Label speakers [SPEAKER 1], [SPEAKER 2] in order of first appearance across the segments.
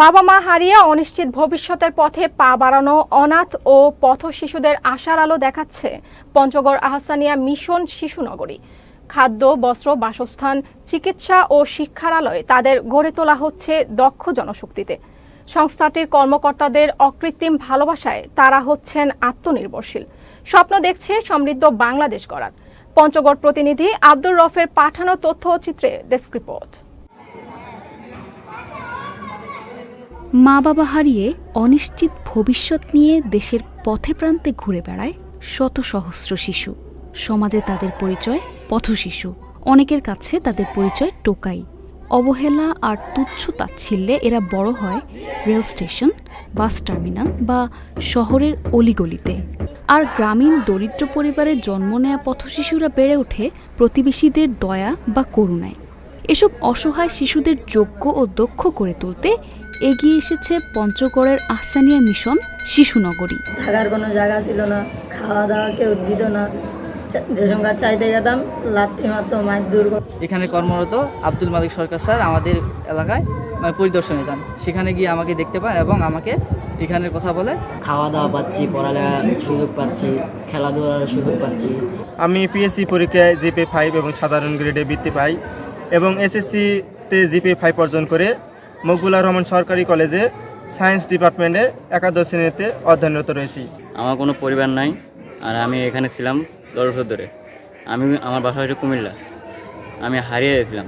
[SPEAKER 1] বাবা মা হারিয়ে অনিশ্চিত ভবিষ্যতের পথে পা বাড়ানো অনাথ ও পথ শিশুদের আশার আলো দেখাচ্ছে পঞ্চগড় আহসানিয়া মিশন শিশুনগরী। খাদ্য, বস্ত্র, বাসস্থান, চিকিৎসা ও শিক্ষার আলোয় তাদের গড়ে তোলা হচ্ছে দক্ষ জনশক্তিতে। সংস্থাটির কর্মকর্তাদের অকৃত্রিম ভালোবাসায় তারা হচ্ছেন আত্মনির্ভরশীল। স্বপ্ন দেখছে সমৃদ্ধ বাংলাদেশ গড়ার। পঞ্চগড় প্রতিনিধি আব্দুর রফের পাঠানো তথ্যচিত্রে ডেস্ক রিপোর্ট।
[SPEAKER 2] মা বাবা হারিয়ে অনিশ্চিত ভবিষ্যৎ নিয়ে দেশের পথে প্রান্তে ঘুরে বেড়ায় শত সহস্র শিশু। সমাজে তাদের পরিচয় পথশিশু অনেকের কাছে তাদের পরিচয় টোকাই। অবহেলা আর তুচ্ছ তাচ্ছিল্যে এরা বড় হয় রেল স্টেশন, বাস টার্মিনাল বা শহরের অলিগলিতে। আর গ্রামীণ দরিদ্র পরিবারে জন্ম নেয়া পথশিশুরা বেড়ে ওঠে প্রতিবেশীদের দয়া বা করুণায়। এসব অসহায় শিশুদের যোগ্য ও দক্ষ করে তুলতে এগিয়ে এসেছে পঞ্চগড়ের আহসানিয়া মিশন শিশুনগরী।
[SPEAKER 3] থাকার কোনো জায়গা ছিল না খাওয়া দাওয়া কেউ দিত না। যে সঙ্গে চাইতে যেতাম লাত্তি মারতো মায়ের দূর
[SPEAKER 4] এখানে কর্মরত আব্দুল মালিক সরকার স্যার আমাদের এলাকায় মানে পরিদর্শনে যান। সেখানে গিয়ে আমাকে দেখতে পান এবং আমাকে এখানের কথা বলে।
[SPEAKER 5] খাওয়া দাওয়া পাচ্ছি পড়ালেখার সুযোগ পাচ্ছি খেলাধুলার সুযোগ পাচ্ছি।
[SPEAKER 6] আমি পিএসসি পরীক্ষায় জিপে ফাইভ এবং সাধারণ গ্রেডে বৃত্তি পাই এবং এসএসসিতে জিপে ফাইভ অর্জন করে মকবুলার রহমান সরকারি কলেজে সায়েন্স ডিপার্টমেন্টে একাদশ শ্রেণীতে অধ্যয়নরত রয়েছি।
[SPEAKER 7] আমার কোনো পরিবার নাই আর আমি এখানে ছিলাম দশ বছর ধরে। আমি আমার বাসা হচ্ছে কুমিল্লা। আমি হারিয়ে গেছিলাম।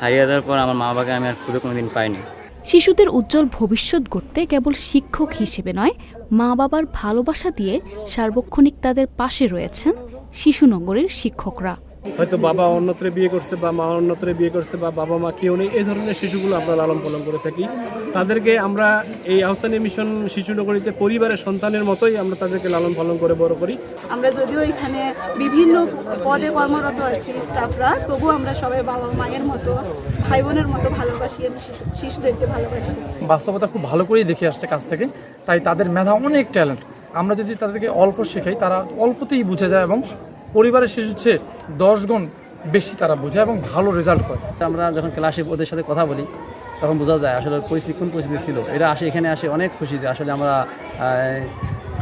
[SPEAKER 7] হারিয়ে যাওয়ার পর আমার মা বাবাকে আমি আর খুঁজে কোনোদিন পাইনি।
[SPEAKER 2] শিশুদের উজ্জ্বল ভবিষ্যৎ গড়তে কেবল শিক্ষক হিসেবে নয় মা বাবার ভালোবাসা দিয়ে সার্বক্ষণিক তাদের পাশে রয়েছেন শিশুনগরের শিক্ষকরা।
[SPEAKER 8] হয়তো বাবা অন্যত্রে বিয়ে করছে বা মা অন্যত্রে বিয়ে করছে বা বাবা মা কেউ নেই এই ধরনের শিশুগুলো আমরা লালন পালন করে থাকি। তাদেরকে আমরা এই আহসানী মিশন শিশু নগরীতে পরিবারের সন্তানের মতোই আমরা তাদেরকে লালন পালন করে বড় করি।
[SPEAKER 9] আমরা যদিও এখানে বিভিন্ন পদে কর্মরত আছি স্টাফরা তবু আমরা সবাই বাবা মায়ের মতো ভাই বোনের মতো ভালোবাসি আমি শিশুদেরকে ভালোবাসি।
[SPEAKER 8] বাস্তবতা খুব ভালো করেই দেখে আসছে কাছ থেকে তাই তাদের মেধা অনেক ট্যালেন্ট। আমরা যদি তাদেরকে অল্প শেখাই তারা অল্পতেই বুঝে যায় এবং পরিবারের শিশুর চেয়ে দশ গুণ বেশি তারা বোঝে এবং ভালো রেজাল্ট করে।
[SPEAKER 4] আমরা যখন ক্লাসে ওদের সাথে কথা বলি তখন বোঝা যায় আসলে পরিস্থিতি কোন পরিস্থিতি ছিল। এরা আসে এখানে আসে অনেক খুশি যে আসলে আমরা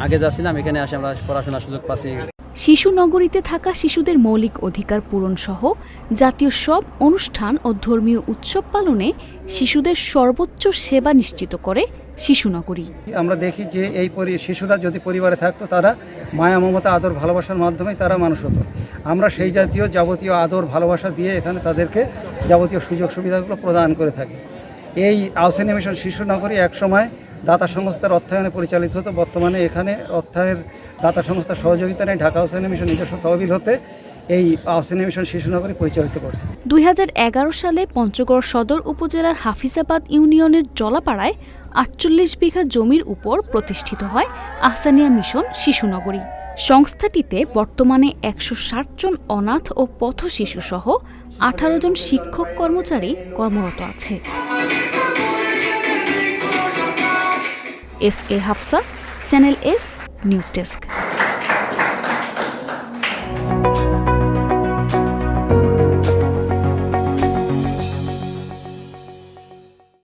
[SPEAKER 4] আগে যা ছিলাম এখানে আসে আমরা পড়াশোনার সুযোগ পাচ্ছি।
[SPEAKER 2] শিশু নগরীতে থাকা শিশুদের মৌলিক অধিকার পূরণ সহ জাতীয় সব অনুষ্ঠান ও ধর্মীয় উৎসব পালনে শিশুদের সর্বোচ্চ সেবা নিশ্চিত করে শিশুনগরী।
[SPEAKER 10] আমরা দেখি যে এই শিশুরা যদি পরিবারে থাকতো, তারা মায়া, মমতা, আদর, ভালোবাসার মাধ্যমেই তারা মানুষ হতো। আমরা সেই জাতীয়, যাবতীয় আদর, ভালোবাসা দিয়ে এখানে তাদেরকে যাবতীয় সুযোগ সুবিধাগুলো প্রদান করে থাকি। এই আউসেনি মিশন শিশু নগরী একসময় দাতা সংস্থার অর্থায়নে পরিচালিত হতো। বর্তমানে এখানে অর্থায়নের দাতা সংস্থার সহযোগিতা নেই ঢাকা আউসেনি মিশন নিজস্ব তহবিল হতে এই মিশন শিশু নগরী পরিচালিত করছে।
[SPEAKER 2] দুই সালে পঞ্চগড় সদর উপজেলার হাফিজাবাদ ইউনিয়নের জলাপাড়ায় আটচল্লিশ বিঘা জমির উপর প্রতিষ্ঠিত হয় আহসানিয়া মিশন শিশুনগরী। সংস্থাটিতে বর্তমানে একশো ষাট জন অনাথ ও পথ শিশু সহ আঠারো জন শিক্ষক কর্মচারী কর্মরত আছে। S A Hafsa, channel S, news desk.